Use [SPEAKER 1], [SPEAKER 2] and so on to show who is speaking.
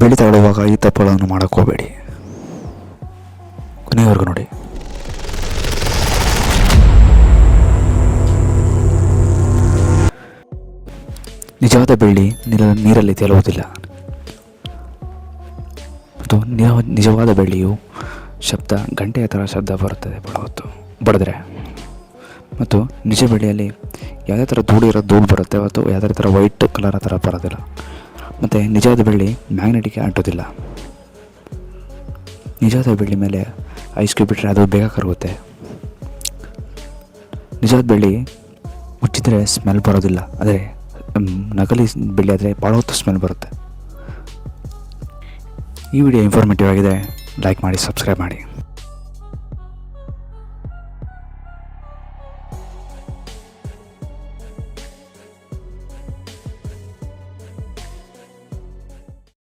[SPEAKER 1] ಬೆಳೆ ತಗೊಳ್ಳುವಾಗ ಈ ತಪ್ಪುಗಳನ್ನು ಮಾಡೋಕ್ಕೋಗಬೇಡಿ ಕೊನೆಯವರೆಗೂ ನೋಡಿ. ನಿಜವಾದ ಬೆಳ್ಳಿ ನೀರ ನೀರಲ್ಲಿ ತೇಲುವುದಿಲ್ಲ. ಮತ್ತು ನಿಜವಾದ ಬೆಳ್ಳಿಯು ಶಬ್ದ ಗಂಟೆಯ ಥರ ಶಬ್ದ ಬರುತ್ತದೆ ಬಡವತ್ತು ಬಡಿದ್ರೆ. ಮತ್ತು ನಿಜ ಬೆಳ್ಳಿಯಲ್ಲಿ ಯಾವುದೇ ಥರ ಧೂಳು ಇರೋ ಧೂಳು ಬರುತ್ತೆ ಮತ್ತು ಯಾವುದೇ ಥರ ವೈಟ್ ಕಲರ್ ಆ ಥರ ಬರೋದಿಲ್ಲ. ಮತ್ತು ನಿಜವಾದ ಬೆಳ್ಳಿ ಮ್ಯಾಗ್ನೆಟಿಗೆ ಅಂಟೋದಿಲ್ಲ ನಿಜವಾದ ಬೆಳ್ಳಿ ಮೇಲೆ ಐಸ್ ಕ್ಯೂಬ್ ಬಿಟ್ಟರೆ ಅದು ಬೇಗ ಕರಗುತ್ತೆ. ನಿಜವಾದ ಬೆಳ್ಳಿ ಮುಚ್ಚಿದರೆ ಸ್ಮೆಲ್ ಬರೋದಿಲ್ಲ. ಆದರೆ ನಕಲಿ ಬೆಳ್ಳಿ ಆದರೆ ಭಾಳ ಹೊತ್ತು ಸ್ಮೆಲ್ ಬರುತ್ತೆ. ಈ ವಿಡಿಯೋ ಇನ್ಫಾರ್ಮೇಟಿವ್ ಆಗಿದೆ. ಲೈಕ್ ಮಾಡಿ ಸಬ್ಸ್ಕ್ರೈಬ್ ಮಾಡಿ.